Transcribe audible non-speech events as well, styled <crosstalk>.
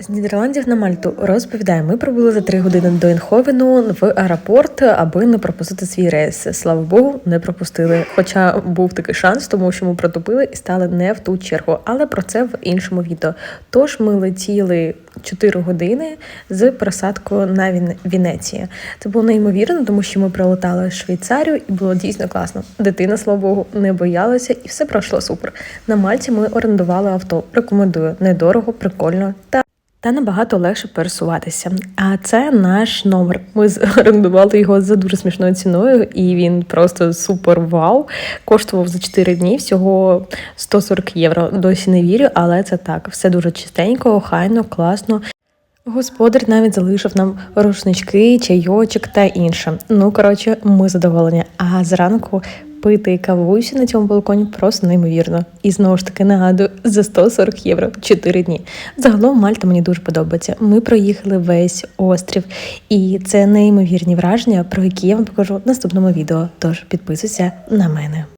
З Нідерландів на Мальту розповідає, ми прибули за три години до Інховену в аеропорт, аби не пропустити свій рейс. Слава Богу, не пропустили. Хоча був такий шанс, тому що ми протупили і стали не в ту чергу. Але про це в іншому відео. Тож ми летіли 4 години з просадкою на Він... Венеції. Це було неймовірно, тому що ми прилетали в Швейцарію і було дійсно класно. Дитина, слава Богу, не боялася, і все пройшло супер. На Мальті ми орендували авто. Рекомендую недорого, прикольно та. Та набагато легше пересуватися. А це наш номер. Ми <laughs> орендували його за дуже смішною ціною, і він просто супер вау. Коштував за 4 дні всього 140 євро. Досі не вірю, але це так. Все дуже чистенько, охайно, класно. Господар навіть залишив нам рушнички, чайочок та інше. Ну коротше, ми задоволені. А зранку пити кавусю на цьому балконі просто неймовірно. І знову ж таки нагадую за 140 євро 4 дні. Загалом Мальта мені дуже подобається. Ми проїхали весь острів, і це неймовірні враження, про які я вам покажу в наступному відео. Тож підписуйся на мене.